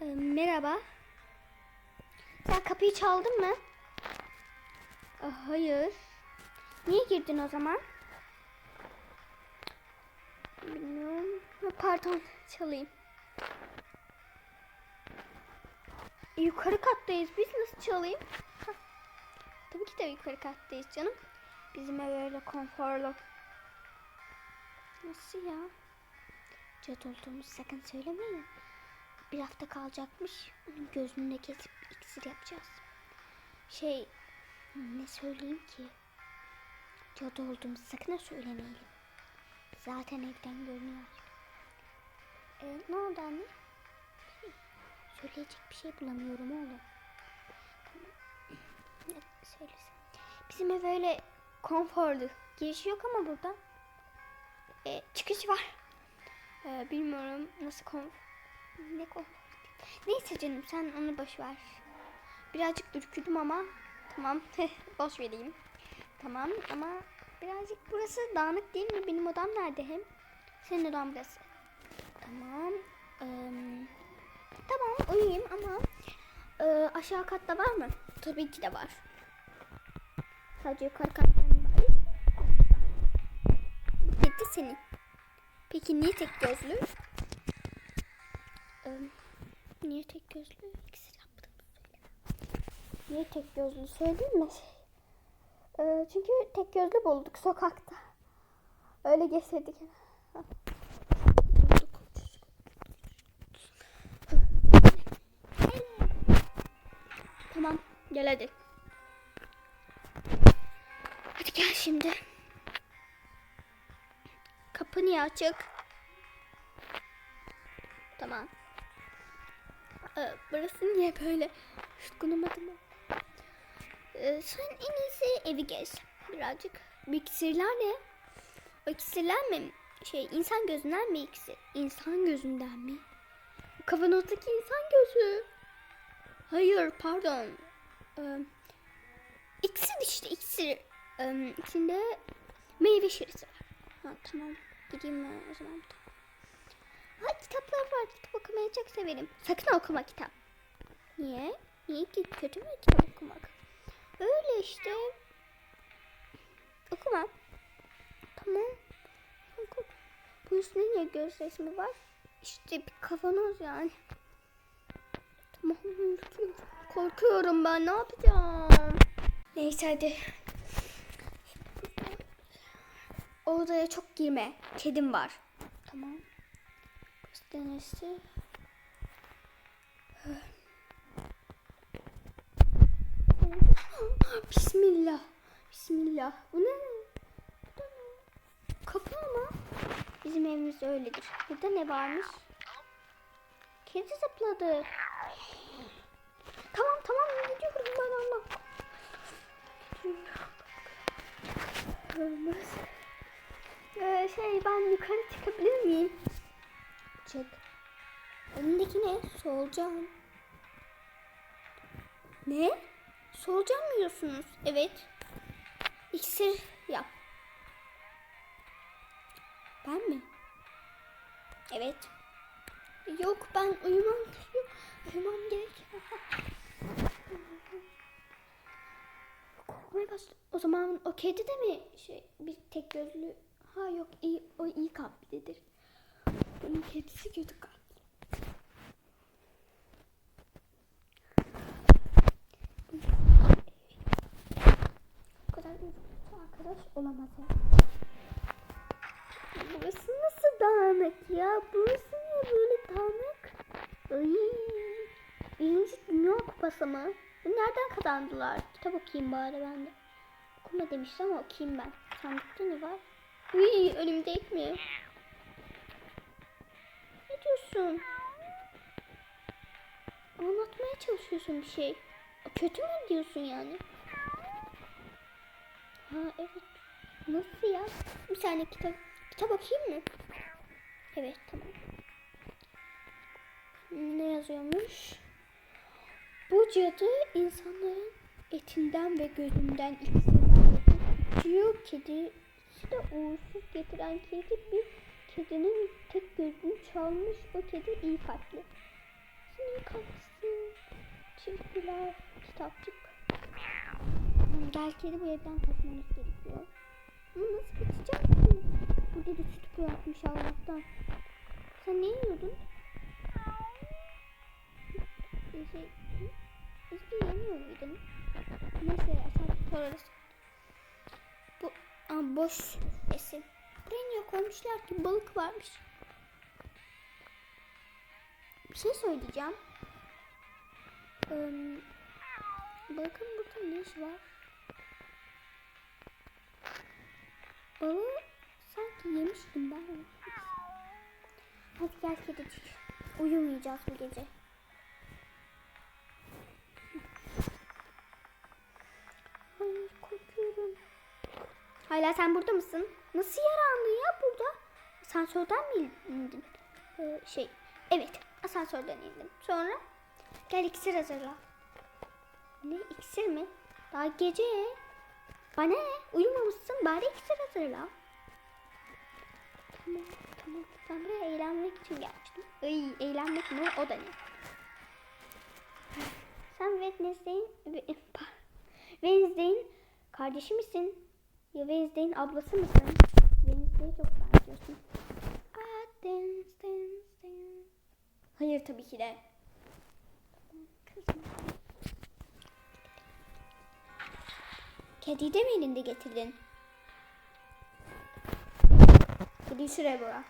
Ee, merhaba. Sen kapıyı çaldın mı? Aa, hayır. Niye girdin o zaman? Bilmiyorum. Pardon çalayım. Yukarı kattayız. Biz nasıl çalayım? Tabii ki de yukarı kattayız canım. Bizim ev öyle konforlu. Nasıl ya? Cadı olduğumuzu sakın söylemeyin. Bir hafta kalacakmış. Onun gözünü kesip iksir yapacağız. Şey ne söyleyeyim ki? Cadı olduğumuzu sakın söylemeyelim. Zaten evden görünüyor. Ee, ne oldu anne? Şey, söyleyecek bir şey bulamıyorum oğlum. Tamam. Ne söylesem. Bizim ev öyle konforlu. Girişi yok ama burada. Ee, çıkış var. Ee, bilmiyorum nasıl kon... Ne. Neyse canım sen onu boş ver. Birazcık ürküdüm ama tamam boş vereyim. Tamam ama birazcık burası dağınık değil mi? Benim odam nerede hem? Senin odan burası. Tamam. Eee, tamam uyuyayım ama eee, aşağı katta var mı? Tabii ki de var. Sadece yukarı katta var? Kedi senin. Peki niye tek gözlü? Niye tek gözlü? İkisi yaptım. Niye tek gözlü söyleyeyim mi? Ee, çünkü tek gözlü bulduk sokakta. Öyle. Bulduk. Tamam gel hadi. Hadi gel şimdi. Kapı niye açık? Tamam. Burası niye böyle? Şutkunamadım mı? Ee, sen en iyisi evi gez. Birazcık. Bu iksirler ne? O iksirler mi? Şey insan gözünden mi iksir? İnsan gözünden mi? Kavanozdaki insan gözü. Hayır pardon. Ee, iksir işte iksir. Ee, içinde meyve şirisi var. Ha, tamam. Gideyim o zaman. Ha kitaplar var. Kitap okumayı çok severim. Sakın okuma kitap. Niye? Niye ki kötü mü kitap okumak? Öyle işte. Okuma. Tamam. Oku. Bu üstünde niye göz resmi var? İşte bir kavanoz yani. Tamam. Korkuyorum ben ne yapacağım? Neyse hadi. Odaya çok girme. Kedim var. Tamam. Neresi? Bismillah. Bismillah. Bu ne? Kapı ama. Bizim evimiz öyledir. Burada ne varmış? Kedi zıpladı. Tamam tamam gidiyorum ben Allah. Ee, şey ben yukarı çıkabilir miyim? Çık. Önündeki ne? Solucan. Ne? Solucan mı yiyorsunuz? Evet. İksir yap. Ben mi? Evet. Yok ben uyumam. Uyumam başladım. O zaman o kedi de mi şey bir tek gözlü? Ha yok iyi o iyi kalplidir. Bunun kedisi kötü arkadaş olamaz ya. Burası nasıl dağınık ya? Burası niye böyle dağınık? Ay, birinci Dünya Kupası mı? Bunu nereden kazandılar? Kitap okuyayım bari ben de. Okuma demişti ama okuyayım ben. Sandıkta ne var? Uy önümde mi? Ne diyorsun? Anlatmaya çalışıyorsun bir şey. Kötü mü diyorsun yani? Ha evet. Nasıl ya? Bir saniye kitap. Kitap okuyayım mı? Evet tamam. Ne yazıyormuş? Bu cadı insanların etinden ve gözünden iksirler Diyor kedisi de uğursuz getiren kedi bir kedinin tek gözünü çalmış. O kedi iyi kalpli. iyi kalmışsın. Teşekkürler kitapçık. Gel kedi bu evden kaçmamız gerekiyor. Ama nasıl kaçacak ki? Burada da süt bırakmış Allah'tan. Sen ne yiyordun? Bir şey... Hiçbir yemiyor muydun? Neyse atar sorarız. Bu aa, boş resim. Buraya koymuşlar ki? Balık varmış. Bir şey söyleyeceğim. Ee, bakın burada ne iş var? Balığı sanki yemiştim ben. Hadi gel kedicik. Uyumayacağız bu gece. Ay korkuyorum. Hala sen burada mısın? Nasıl yarandın ya burada? Asansörden mi indin? Ee, şey, evet asansörden indim. Sonra gel iksir hazırla. Ne iksir mi? Daha gece. Bana ne? Uyumamışsın bari iksir hazırla. Tamam tamam. Ben buraya eğlenmek için gelmiştim. Ay eğlenmek mi? O da ne? Sen Wednesday'in Wednesday'in kardeşi misin? Ya Wednesday'in ablası mısın? Wednesday'e çok benziyorsun. Hayır tabii ki de. Kediyi de mi elinde getirdin? Kediyi şuraya bırak.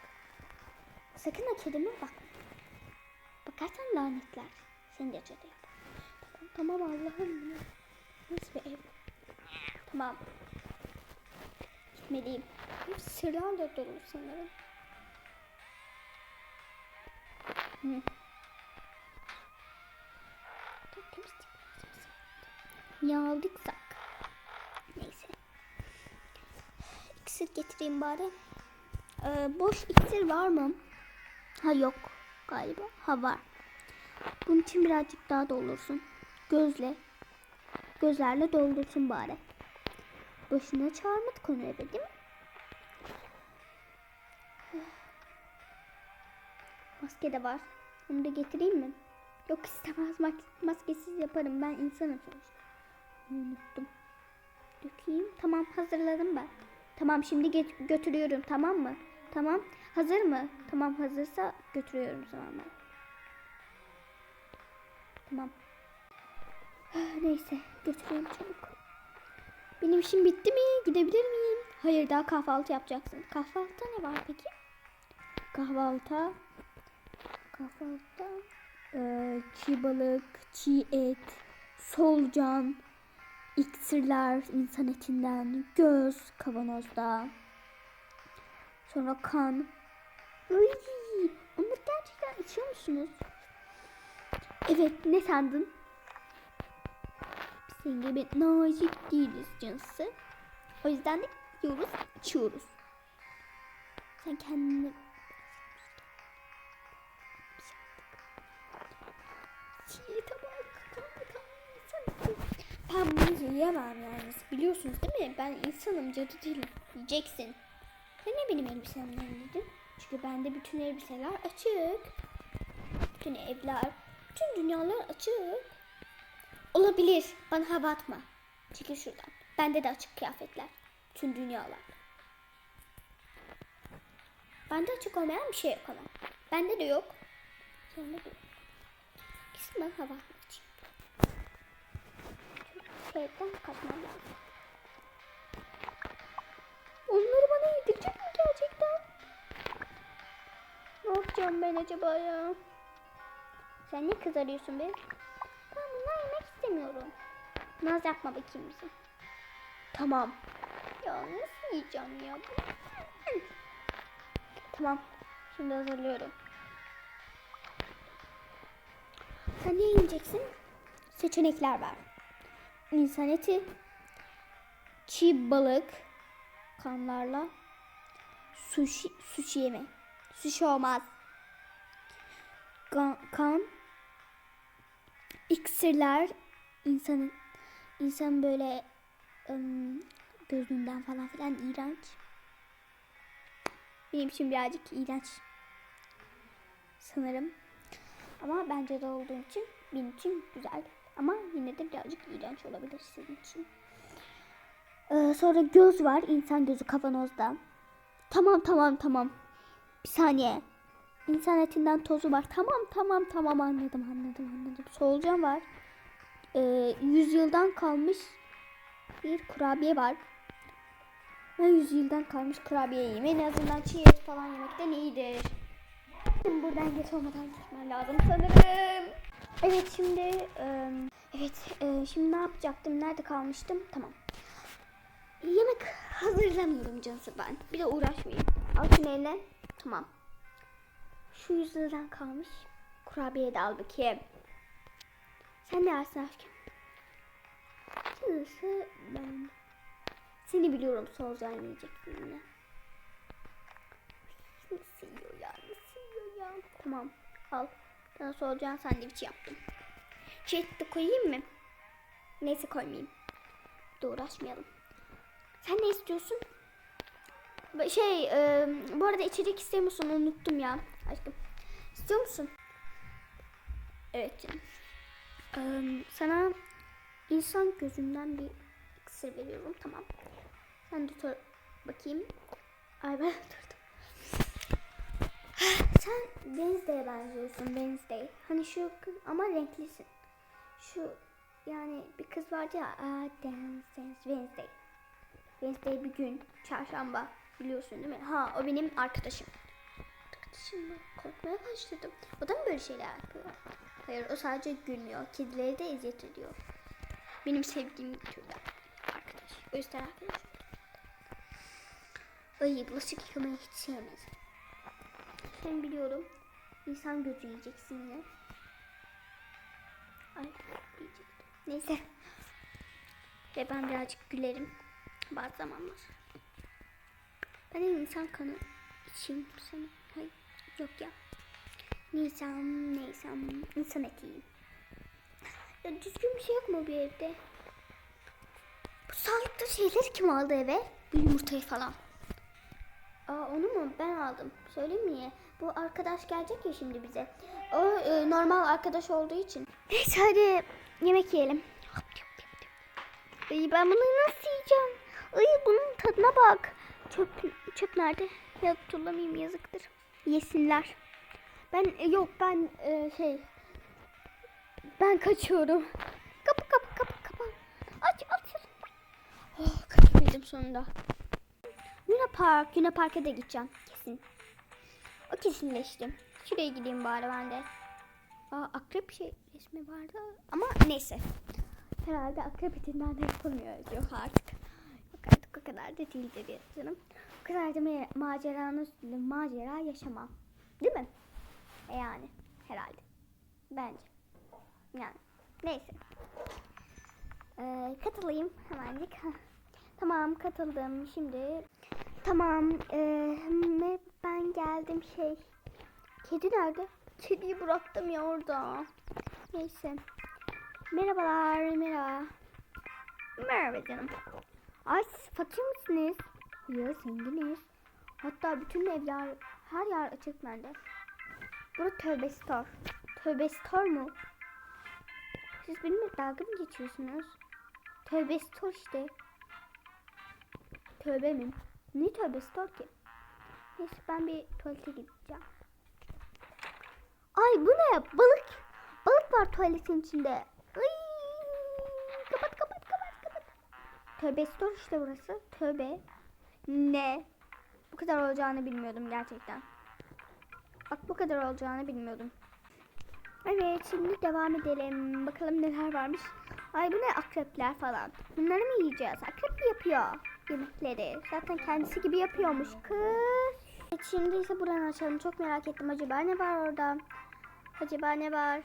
Sakın ha kedime bakma. Bakarsan lanetler. Seni de cadı yapar. Tamam, tamam Allah'ım. Nasıl bir ev? Tamam. Gitmeliyim. Hep sırlarla dolu sanırım. Ne aldıksak. Neyse. İksir getireyim bari. Ee, boş iksir var mı? Ha yok galiba. Ha var. Bunun için birazcık daha doldursun. Gözle. Gözlerle doldursun bari. Boşuna çağırmadık onu eve değil mi? Maske de var. Onu da getireyim mi? Yok istemez. Mas- maskesiz yaparım. Ben insanım sonuçta. Unuttum. Dökeyim. Tamam hazırladım ben. Tamam şimdi ge- götürüyorum tamam mı? Tamam. Hazır mı? Tamam hazırsa götürüyorum zaman ben. Tamam. Ah, Neyse götürüyorum çabuk. Benim işim bitti mi? Gidebilir miyim? Hayır daha kahvaltı yapacaksın. Kahvaltıda ne var peki? Kahvaltı. Kahvaltıda eee, çiğ balık, çiğ et, solucan, iksirler insan etinden, göz kavanozda. Sonra kan. Ay, onları gerçekten içiyor musunuz? Evet ne sandın? Senin gibi nazik değiliz canısı. O yüzden de yiyoruz, içiyoruz. Sen kendini... Çiğ tabak. Ben bunu yiyemem yani. Biliyorsunuz değil mi? Ben insanım, cadı değilim. Yiyeceksin. Sen ne benim elbisemden yedin? Çünkü bende bütün elbiseler açık. Bütün evler, bütün dünyalar açık. Olabilir. Bana hava atma. Çekil şuradan. Bende de açık kıyafetler. Tüm dünyalar. Bende açık olmayan bir şey yok ama. Bende de yok. Sende de yok. Kesin bana hava atmak için. Kaçmam lazım. Onları bana yedirecek mi gerçekten? Ne yapacağım ben acaba ya? Sen ne kızarıyorsun be? Ben bunları yemek istemiyorum. Naz yapma bakayım bize. Tamam. Ya nasıl yiyeceğim ya? Tamam. Şimdi hazırlıyorum. Sen ne yiyeceksin? Seçenekler var. İnsan eti, çiğ balık, kanlarla, sushi, sushi yeme. Sushi olmaz. Kan, kan iksirler insanın insan böyle ım, gözünden falan filan iğrenç. Benim için birazcık iğrenç. Sanırım. Ama ben cadı olduğum için benim için güzel. Ama yine de birazcık iğrenç olabilir sizin için. Ee, sonra göz var. insan gözü kavanozda. Tamam tamam tamam. Bir saniye. İnsan etinden tozu var. Tamam tamam tamam anladım anladım anladım. Solucan var. Ee, yüzyıldan kalmış bir kurabiye var. Ben yüzyıldan kalmış kurabiye yiyeyim. En azından çiğ et falan yemekten iyidir. Şimdi buradan geç olmadan gitmem lazım sanırım. Evet şimdi e, evet e, şimdi ne yapacaktım? Nerede kalmıştım? Tamam. Yemek hazırlamıyorum canısı ben. Bir de uğraşmayayım. Al şunu eline. Tamam. Şu yüzden kalmış. Kurabiye de al bakayım. Sen ne yersin aşkım? Canısı ben. Seni biliyorum solucan yiyeceksin yine. Nasıl yiyor ya? Nasıl yiyor ya? Tamam. Al. Sana solucan sandviç yaptım. De koyayım mı? Neyse koymayayım. De uğraşmayalım. Sen ne istiyorsun? Şey, e, bu arada içecek istiyor musun? Unuttum ya. Aşkım. İstiyor musun? Evet canım. Sana insan gözünden bir iksir veriyorum. Tamam. Sen sor bakayım. Ay ben durdum. Sen Wednesday'e benziyorsun Wednesday. Hani şu kız ama renklisin. Şu yani bir kız vardı ya. Aa, Wednesday. Wednesday. Wednesday bir gün. Çarşamba. Biliyorsun değil mi? Ha o benim arkadaşım. Arkadaşım mı? Korkmaya başladım. O da mı böyle şeyler yapıyor? Hayır o sadece gülmüyor. Kedileri de eziyet ediyor. Benim sevdiğim türden arkadaş. O yüzden arkadaş. Ay bulaşık yıkamayı hiç sevmez. Ben biliyorum. İnsan gözü yiyeceksin yine. Ay yiyecektim. Neyse. Ve ben birazcık gülerim. Bazı zamanlar. Ben insan kanı içeyim sana. Hayır. Yok ya. Nisan, Nisan, insan eti yiyeyim. Ya düzgün bir şey yok mu bir evde? Bu sağlıklı şeyleri kim aldı eve? Bir yumurtayı falan. Aa onu mu? Ben aldım. Söyleyeyim niye? Bu arkadaş gelecek ya şimdi bize. O e, normal arkadaş olduğu için. Neyse hadi yemek yiyelim. Ay ben bunu nasıl yiyeceğim? Ay bunun tadına bak. Çöp, çöp nerede? Ya tullamayayım yazıktır. Yesinler. Ben yok ben e, şey ben kaçıyorum. Kapı kapı kapı kapı. Aç aç. Oh kaçabildim sonunda. Luna Park. Luna Park'a da gideceğim. Kesin. O kesinleşti. Şuraya gideyim bari ben de. Aa, akrep şey resmi vardı. Ama neyse. Herhalde akrep etinden de yapılmıyor. Yok artık. Yok artık o kadar da değildir ya canım. O kadar da ma- maceranın üstünde macera yaşamam. Değil mi? E yani. Herhalde. Bence. Yani. Neyse. Ee, katılayım hemencik. Tamam katıldım. Şimdi tamam. Ee, ben geldim şey. Kedi nerede? Kediyi bıraktım ya orada. Neyse. Merhabalar. Merhaba. Merhaba canım. Ay siz fakir misiniz? Yok zenginiz. Hatta bütün evler her yer açık bende. Burası tövbe store. Tövbe store mu? Siz benimle dalga mı geçiyorsunuz? Tövbe store işte. Tövbe mi? Ne tövbe store ki? Neyse ben bir tuvalete gideceğim. Ay bu ne? Balık. Balık var tuvaletin içinde. Ay, kapat kapat kapat kapat. Tövbe store işte burası. Tövbe. Ne? Bu kadar olacağını bilmiyordum gerçekten. Bak bu kadar olacağını bilmiyordum. Evet şimdi devam edelim. Bakalım neler varmış. Ay bu ne akrepler falan. Bunları mı yiyeceğiz? Akrep mi yapıyor yemekleri? Zaten kendisi gibi yapıyormuş kız. Evet, şimdi ise buranı açalım. Çok merak ettim. Acaba ne var orada? Acaba ne var?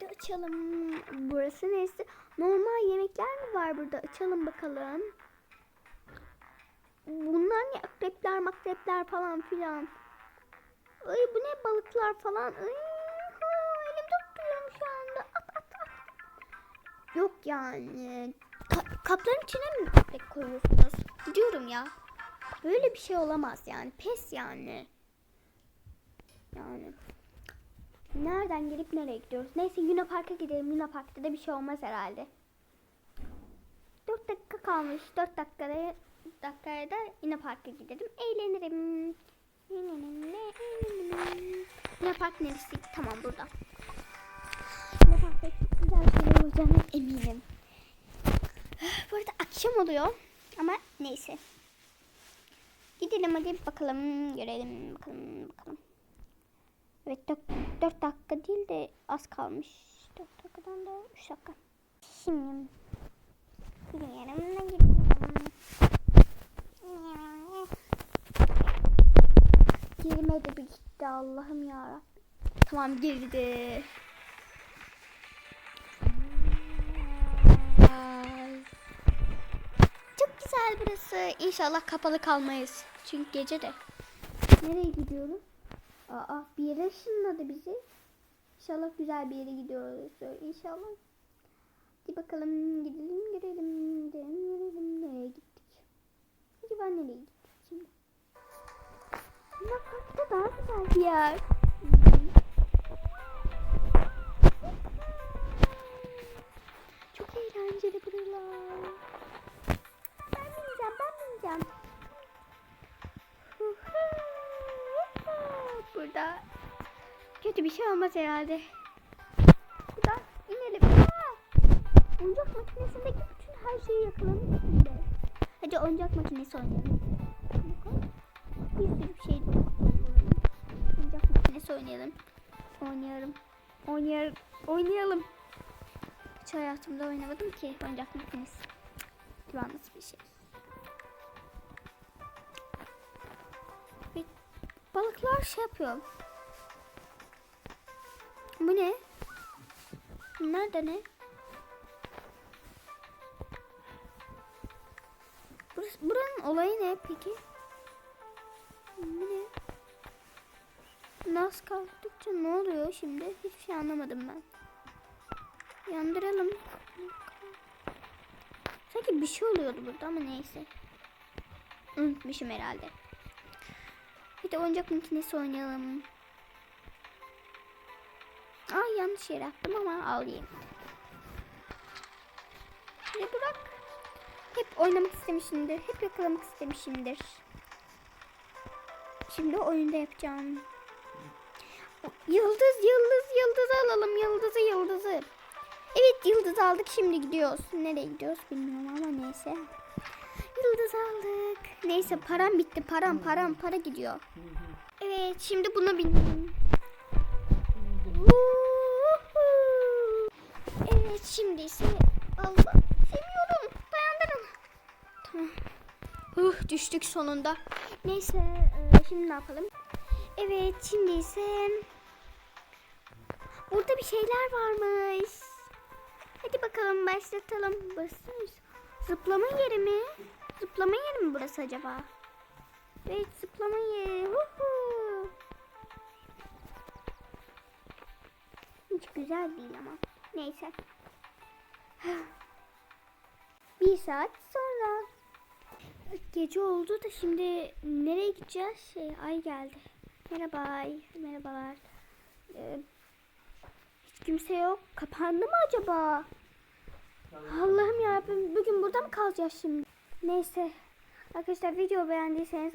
Hadi açalım. Burası neyse. Normal yemekler mi var burada? Açalım bakalım. Bunlar ne? Akrepler makrepler falan filan. Ay bu ne balıklar falan. Ay, ha, elimde tutuyorum şu anda. At at at. Yok yani. Ka- kapların içine mi akrep koyuyorsunuz? Gidiyorum ya. Böyle bir şey olamaz yani. Pes yani. Yani. nereden gelip nereye gidiyoruz? Neyse Luna Park'a gidelim. Luna Park'ta da bir şey olmaz herhalde. 4 dakika kalmış. 4 dakikada dakikaya da Luna Park'a gidelim. Eğlenirim. Luna Park neresi? Tamam burada. Çok güzel şeyler olacağına eminim. Bu arada akşam oluyor. Ama neyse. Gidelim hadi bakalım. Görelim bakalım bakalım. Evet 4 dakika değil de az kalmış. 4 dakikadan da 3 dakika. Şimdi bir yanımda gidiyorum. Girmedi bir gitti Allah'ım ya. Tamam girdi. Çok güzel burası. İnşallah kapalı kalmayız. Çünkü gece de. Nereye gidiyoruz? Aa bir yere ışınladı bizi. İnşallah güzel bir yere gidiyoruz. İnşallah. Hadi bakalım gidelim gidelim gidelim gidelim. Nereye gittik? Acaba nereye gittik? Park'ta daha güzel. Çok eğlenceli buralar. Ben bineceğim, ben bineceğim. Burada kötü bir şey olmaz herhalde. Burada inelim. Aa! Oyuncak makinesindeki bütün her şeyi yakalamak içinde. Hadi oyuncak makinesi oynayalım. Bir sürü şey. Oyuncak makinesi oynayalım. Oynayalım. Oynayalım. Oynayalım. Hiç hayatımda oynamadım ki oyuncak makinesi. Nasıl bir şey? Bir balıklar şey yapıyor. Bu ne? Nerede ne? Burası, buranın olayı ne peki? Bu ne? Nas kalktıkça ne oluyor şimdi? Hiçbir şey anlamadım ben. Yandıralım. Sanki bir şey oluyordu burada ama neyse. Unutmuşum herhalde. Bir de oyuncak makinesi oynayalım. Aa yanlış yere attım ama alayım. Ve bırak. Hep oynamak istemişimdir. Hep yakalamak istemişimdir. Şimdi oyunda yapacağım. Yıldız, yıldız, yıldız alalım. Yıldızı, yıldızı. Evet yıldız aldık. Şimdi gidiyoruz. Nereye gidiyoruz bilmiyorum ama neyse. Yıldız aldık. Neyse param bitti. Param, param, para gidiyor. Evet şimdi buna bindim. Evet şimdi ise Allah seviyorum. Dayandırın. Tamam. Huh düştük sonunda. Neyse şimdi ne yapalım? Evet şimdi ise burada bir şeyler varmış. Hadi bakalım başlatalım. Burası zıplama yeri mi? Zıplama yeri mi burası acaba? Evet zıplama yeri. Huhu. Hiç güzel değil ama. Neyse. Bir saat sonra. Gece oldu da şimdi nereye gideceğiz? Şey, ay geldi. Merhaba ay. Merhabalar. Ee, hiç kimse yok. Kapandı mı acaba? Allah'ım ya bugün burada mı kalacağız şimdi? Neyse. Arkadaşlar video beğendiyseniz